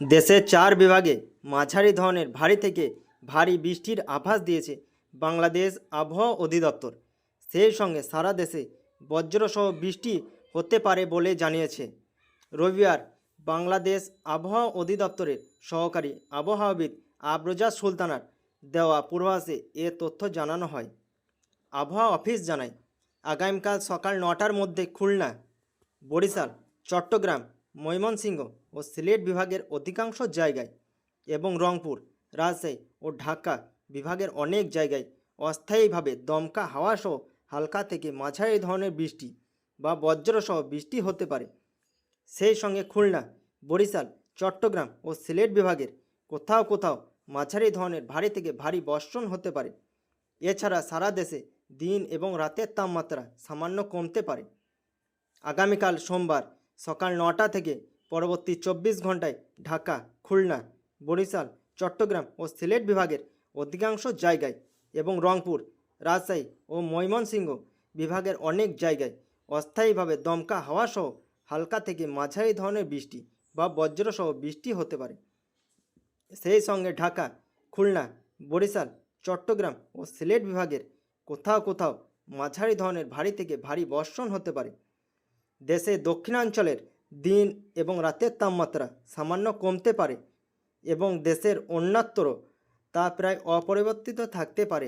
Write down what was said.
দেশের চার বিভাগে মাঝারি ধরনের ভারী থেকে ভারী বৃষ্টির আভাস দিয়েছে বাংলাদেশ আবহাওয়া অধিদপ্তর। সেই সঙ্গে সারা দেশে বজ্রসহ বৃষ্টি হতে পারে বলে জানিয়েছে। রবিবার বাংলাদেশ আবহাওয়া অধিদপ্তরের সহকারী আবহাওয়াবিদ আবরোজা সুলতানার দেওয়া পূর্বাভাসে এ তথ্য জানানো হয়। আবহাওয়া অফিস জানায়, আগামীকাল সকাল নটার মধ্যে খুলনা, বরিশাল, চট্টগ্রাম ময়মনসিংহ ও সিলেট বিভাগের অধিকাংশ জায়গায় এবং রংপুর, রাজশাহী ও ঢাকা বিভাগের অনেক জায়গায় অস্থায়ীভাবে দমকা হাওয়াসহ হালকা থেকে মাঝারি ধরনের বৃষ্টি বা বজ্রসহ বৃষ্টি হতে পারে। সেই সঙ্গে খুলনা, বরিশাল, চট্টগ্রাম ও সিলেট বিভাগের কোথাও কোথাও মাঝারি ধরনের ভারী থেকে ভারী বর্ষণ হতে পারে। এছাড়া সারা দেশে দিন এবং রাতের তাপমাত্রা সামান্য কমতে পারে। আগামীকাল সোমবার সকাল নটা থেকে পরবর্তী চব্বিশ ঘন্টায় ঢাকা, খুলনা, বরিশাল, চট্টগ্রাম ও সিলেট বিভাগের অধিকাংশ জায়গায় এবং রংপুর, রাজশাহী ও ময়মনসিংহ বিভাগের অনেক জায়গায় অস্থায়ীভাবে দমকা হাওয়াসহ হালকা থেকে মাঝারি ধরনের বৃষ্টি বা বজ্রসহ বৃষ্টি হতে পারে। সেই সঙ্গে ঢাকা, খুলনা, বরিশাল, চট্টগ্রাম ও সিলেট বিভাগের কোথাও কোথাও মাঝারি ধরনের ভারী থেকে ভারী বর্ষণ হতে পারে। দেশের দক্ষিণাঞ্চলের দিন এবং রাতের তাপমাত্রা সামান্য কমতে পারে এবং দেশের অন্যত্র তা প্রায় অপরিবর্তিত থাকতে পারে।